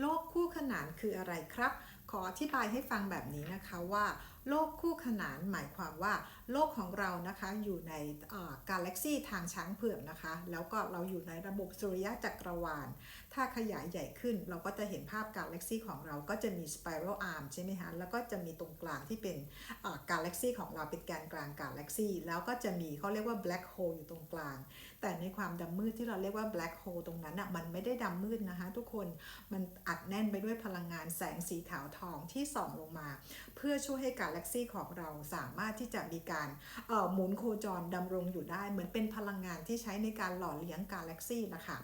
โลกคู่ขนานคืออะไรครับ ขออธิบายให้ฟังแบบนี้นะคะว่า โลกคู่ขนานหมายความว่า โลกของเรานะคะอยู่ในกาแล็กซีทางช้างเผือกนะคะ แล้วก็เราอยู่ในระบบสุริยะจักรวาล ถ้าขยายใหญ่ขึ้น เราก็จะเห็นภาพกาแล็กซีของเราก็จะมีสไปรัลอาร์มใช่ไหมคะแล้วก็จะมีตรงกลางที่เป็นกาแล็กซีของเราเป็นแกนกลางกาแล็กซีแล้วก็จะมีเขาเรียกว่าแบล็คโฮลอยู่ตรงกลาง แต่ในความดำมืดที่เราเรียกว่าแบล็คโฮลตรงนั้นอะมันไม่ได้ดำมืดนะคะ ทุกคนมันอัดแน่นไปด้วยพลังงานแสงสีขาวทองที่ส่องลงมา เพื่อช่วยให้กาแล็กซีของเราสามารถที่จะมีการหมุนโคจรดำรงอยู่ได้ เหมือนเป็นพลังงานที่ใช้ในการหล่อเลี้ยงกาแล็กซี่นะคะ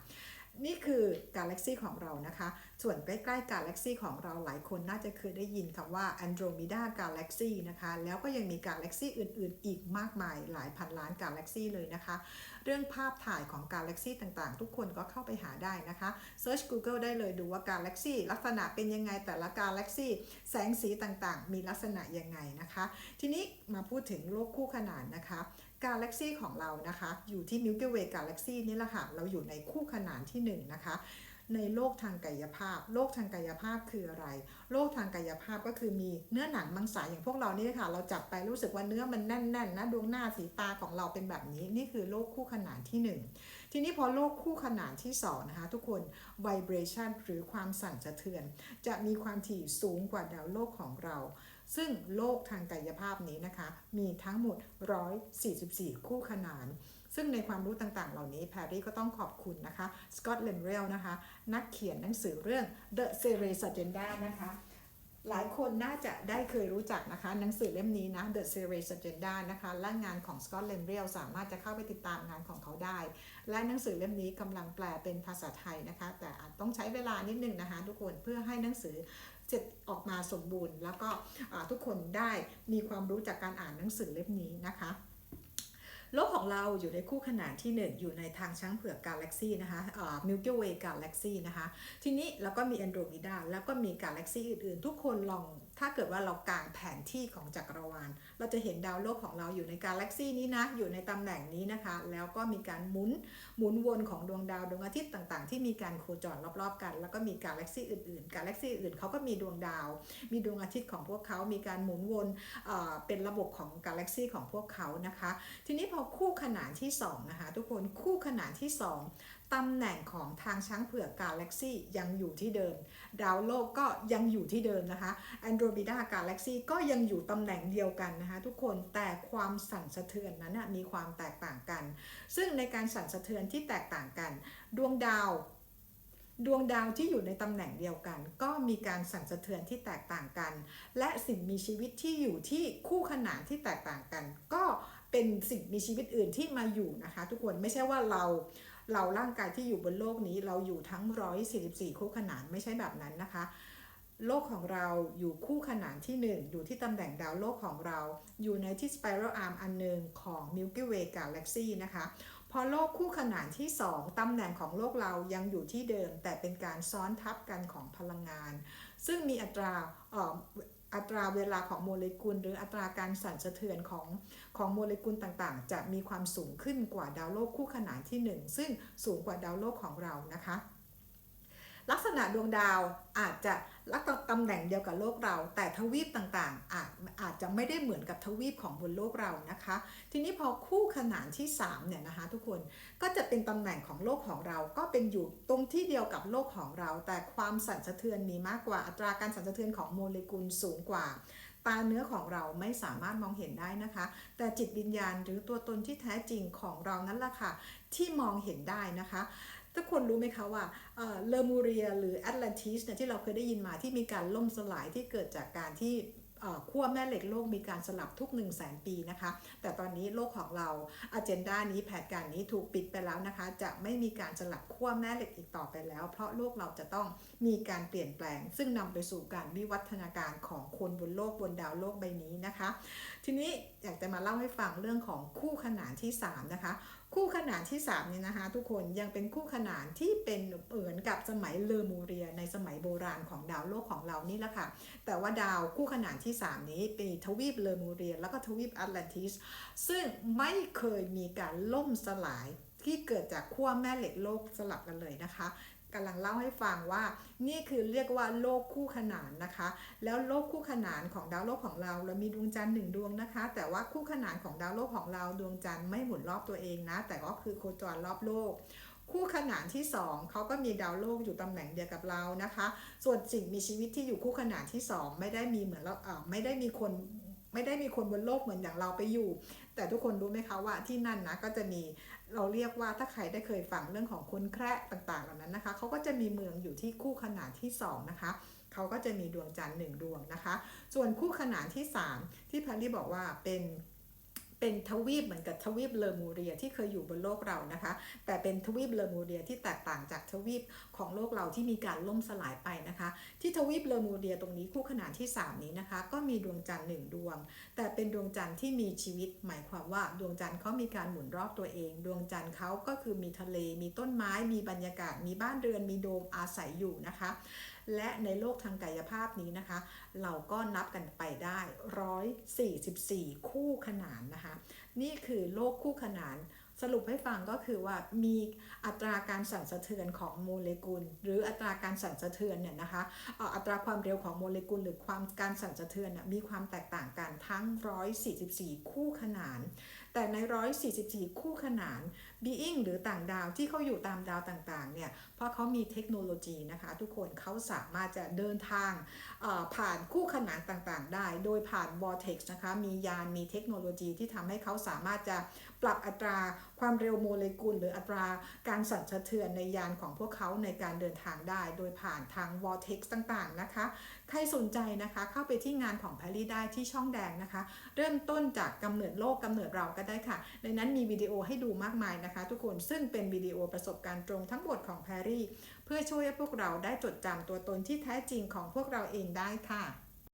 นี่คือกาแล็กซีของเรานะคะ ส่วนใกล้ๆกาแล็กซีของเราหลายคนน่าจะเคยได้ยินคำว่า Andromeda Galaxy นะคะ แล้วก็ยังมีกาแล็กซีอื่นๆ อีกมากมายหลายพันล้านกาแล็กซีเลยนะคะ เรื่องภาพถ่ายของกาแล็กซีต่างๆ ทุกคนก็เข้าไปหาได้นะคะ Search Google ได้เลยดูว่ากาแล็กซีลักษณะเป็นยังไงแต่ละกาแล็กซีแสงสีต่างๆ มีลักษณะยังไงนะคะ ทีนี้มาพูดถึงโลกคู่ขนานนะคะกาแล็กซีของเรานะคะ อยู่ที่ Milky Way Galaxy นี่แหละค่ะเราอยู่ในคู่ขนานที่1นนะคะในโลกทางกายภาพโลกทางกายภาพคืออะไรโลกทางกายภาพก็คือมีเนื้อหนังมังสาอย่างพวกเรานี่ค่ะ เราจับไปรู้สึกว่าเนื้อมันแน่นๆนะดวงหน้าสีตาของเราเป็นแบบนี้ นี่คือโลกคู่ขนานที่ 1 ทีนี้พอโลกคู่ขนานที่2นะคะทุกคน vibration หรือความสั่นสะเทือน จะมีความถี่สูงกว่าดาวโลกของเรา ซึ่งโลกทางกายภาพนี้นะคะ มีทั้งหมด 144 คู่ขนาน ซึ่งในความรู้ต่างๆ เหล่านี้แพรรี่ก็ต้องขอบคุณนะคะสกอตเลนเรลนะคะ นักเขียนหนังสือเรื่อง The Series Agenda นะคะหลายคนน่าจะได้เคยรู้จักนะคะ หนังสือเล่มนี้นะ The Series Agenda นะคะ และงานของ Scott l e n r e l สามารถจะเข้าไปติดตามงานของเขาได้ และหนังสือเล่มนี้กำลังแปลเป็นภาษาไทยนะคะ แต่อาจต้องใช้เวลานิดนึงนะคะ ทุกคนเพื่อให้หนังสือเสร็จออกมาสมบูรณ์ แล้วก็ทุกคนได้มีความรู้จากการอ่านหนังสือเล่มนี้นะคะ โลกของเราอยู่ในคู่ขนานที่ 1 อยู่ในทางช้างเผือกกาแล็กซีนะคะมิลกิเวย์กาแล็กซีนะคะ ทีนี้เราก็มีแอนโดรมิดาแล้วก็มีกาแล็กซีอื่นๆ ทุกคนลองถ้าเกิดว่าเรากางแผนที่ของจักรวาล เราจะเห็นดาวโลกของเราอยู่ในกาแล็กซีนี้นะ อยู่ในตำแหน่งนี้นะคะ แล้วก็มีการหมุนหมุนวนของดวงดาวดวงอาทิตย์ต่างๆ ที่มีการโคจรรอบๆกัน แล้วก็มีกาแล็กซีอื่นๆ กาแล็กซีอื่นเขาก็มีดวงดาว มีดวงอาทิตย์ของพวกเขา มีการหมุนวนเป็นระบบของกาแล็กซีของพวกเขานะคะ ทีนี้พอคู่ขนานที่2นะคะทุกคนคู่ขนานที่ 2ตำแหน่งของทางช้างเผือกกาแล็กซี่ยังอยู่ที่เดิม ดาวโลกก็ยังอยู่ที่เดิมนะคะแอนโดรเมดากาแล็กซี่ก็ยังอยู่ตำแหน่งเดียวกันนะคะทุกคนแต่ความสั่นสะเทือนนั้นมีความแตกต่างกัน ซึ่งในการสั่นสะเทือนที่แตกต่างกัน ดวงดาวดวงดาวที่อยู่ในตำแหน่งเดียวกัน ก็มีการสั่นสะเทือนที่แตกต่างกัน และสิ่งมีชีวิตที่อยู่ที่คู่ขนานที่แตกต่างกัน ก็เป็นสิ่งมีชีวิตอื่นที่มาอยู่นะคะ ทุกคนไม่ใช่ว่าเรา เราร่างกายที่อยู่บนโลกนี้เราอยู่ทั้ง 144 คู่ขนานไม่ใช่แบบนั้นนะคะ โลกของเราอยู่คู่ขนานที่ 1 อยู่ที่ตำแหน่งดาวโลกของเรา อยู่ในที่ spiral arm อันหนึ่งของ Milky Way Galaxy นะคะพอโลกคู่ขนานที่ 2 ตำแหน่งของโลกเรายังอยู่ที่เดิม แต่เป็นการซ้อนทับกันของพลังงาน ซึ่งมีอัตรา อัตราเวลาของโมเลกุล หรืออัตราการสั่นสะเทือนของของโมเลกุลต่างๆ จะมีความสูงขึ้นกว่าดาวโลกคู่ขนานที่ 1 ซึ่งสูงกว่าดาวโลกของเรานะคะ ลักษณะดวงดาวอาจจะลักตำแหน่งเดียวกับโลกเรา แต่ทวีปต่างๆอาจอาจจะไม่ได้เหมือนกับทวีปของบนโลกเรานะคะ ทีนี้พอคู่ขนานที่3เนี่ยนะคะทุกคนก็จะเป็นตำแหน่งของโลกของเราก็เป็นอยู่ตรงที่เดียวกับโลกของเรา แต่ความสั่นสะเทือนมีมากกว่าอัตราการสั่นสะเทือนของโมเลกุลสูงกว่า ตาเนื้อของเราไม่สามารถมองเห็นได้นะคะ แต่จิตวิญญาณหรือตัวตนที่แท้จริงของเรานั้นแหละค่ะ ที่มองเห็นได้นะคะทุกคนรู้ไหมคะว่าเลอร์มูเรียหรือแอตแลนติสเนี่ยที่เราเคยได้ยินมาที่มีการล่มสลายที่เกิดจากการที่ ขั้วแม่เหล็กโลกมีการสลับทุก 1 0 0 0 0แสนปีนะคะ แต่ตอนนี้โลกของเราอเจนดานี้แผนการนี้ถูกปิดไปแล้วนะคะ จะไม่มีการสลับขั้วแม่เหล็กอีกต่อไปแล้ว เพราะโลกเราจะต้องมีการเปลี่ยนแปลง ซึ่งนำไปสู่การวิวัฒนาการของคนบนโลกบนดาวโลกใบนี้นะคะ ทีนี้อยากจะมาเล่าให้ฟังเรื่องของคู่ขนานที่ 3 นะคะคู่ขนานที่3นี่ยนะคะทุกคนยังเป็นคู่ขนานที่เป็นเหมือนกับสมัยเลอมูเรียในสมัยโบราณของดาวโลกของเรานี่แหละค่ะ แต่ว่าดาวคู่ขนานที่3 นี้เป็นทวีปเลอมูเรียแล้วก็ทวีปแอตแลนติส ซึ่งไม่เคยมีการล่มสลายที่เกิดจากขั้วแม่เหล็กโลกสลับกันเลยนะคะกำลังเล่าให้ฟังว่านี่คือเรียกว่าโลกคู่ขนานนะคะ แล้วโลกคู่ขนานของดาวโลกของเราเรามีดวงจันทร์หนึ่งดวงนะคะ แต่ว่าคู่ขนานของดาวโลกของเราดวงจันทร์ไม่หมุนรอบตัวเองนะ แต่ก็คือโคจรรอบโลก คู่ขนานที่สองเขาก็มีดาวโลกอยู่ตำแหน่งเดียวกับเรานะคะ ส่วนสิ่งมีชีวิตที่อยู่คู่ขนานที่สองไม่ได้มีเหมือนเราไม่ได้มีคนไม่ได้มีคนบนโลกเหมือนอย่างเราไปอยู่ แต่ทุกคนรู้ไหมคะว่าที่นั่นนะก็จะมีเราเรียกว่าถ้าใครได้เคยฟังเรื่องของคนแคระต่างๆ เหล่านั้นนะคะเขาก็จะมีเมืองอยู่ที่คู่ขนานที่สองนะคะเขาก็จะมีดวงจันทร์หนึ่งดวงนะคะ ส่วนคู่ขนานที่สามที่พรรี่บอกว่าเป็น เป็นทวีปเหมือนกับทวีปเลอมูเรียที่เคยอยู่บนโลกเรานะคะ แต่เป็นทวีปเลอมูเรียที่แตกต่างจากทวีปของโลกเราที่มีการล่มสลายไปนะคะ ที่ทวีปเลอมูเรียตรงนี้คู่ขนานที่ 3 นี้นะคะ ก็มีดวงจันทร์หนึ่งดวง แต่เป็นดวงจันทร์ที่มีชีวิต หมายความว่าดวงจันทร์เขามีการหมุนรอบตัวเอง ดวงจันทร์เขาก็คือมีทะเล มีต้นไม้ มีบรรยากาศ มีบ้านเรือน มีโดมอาศัยอยู่นะคะ และในโลกทางกายภาพนี้นะคะ เราก็นับกันไปได้ 144 คู่ขนานนะคะ นี่คือโลกคู่ขนานสรุปให้ฟังก็คือว่ามีอัตราการสั่นสะเทือนของโมเลกุล หรืออัตราการสั่นสะเทือนเนี่ยนะคะอัตราความเร็วของโมเลกุล หรือความการสั่นสะเทือนมีความแตกต่างกันทั้ง 144 คู่ขนาน แต่ใน 144 คู่ขนาน being หรือต่างดาวที่เขาอยู่ตามดาวต่างๆ เนี่ย เพราะเขามีเทคโนโลยีนะคะ ทุกคนเขาสามารถจะเดินทางผ่านคู่ขนานต่างๆ ได้ โดยผ่าน vortex นะคะ มียาน มีเทคโนโลยีที่ทำให้เขาสามารถจะปรับอัตราความเร็วโมเลกุล หรืออัตราการสั่นสะเทือนในยานของพวกเขาในการเดินทางได้ โดยผ่านทาง vortex ต่างๆ นะคะใครสนใจนะคะเข้าไปที่งานของแพรรี่ได้ที่ช่องแดงนะคะ เริ่มต้นจากกำเนิดโลกกำเนิดเราก็ได้ค่ะ ในนั้นมีวิดีโอให้ดูมากมายนะคะ ทุกคนซึ่งเป็นวิดีโอประสบการณ์ตรงทั้งหมดของแพรรี่ เพื่อช่วยให้พวกเราได้จดจำตัวตนที่แท้จริงของพวกเราเองได้ค่ะ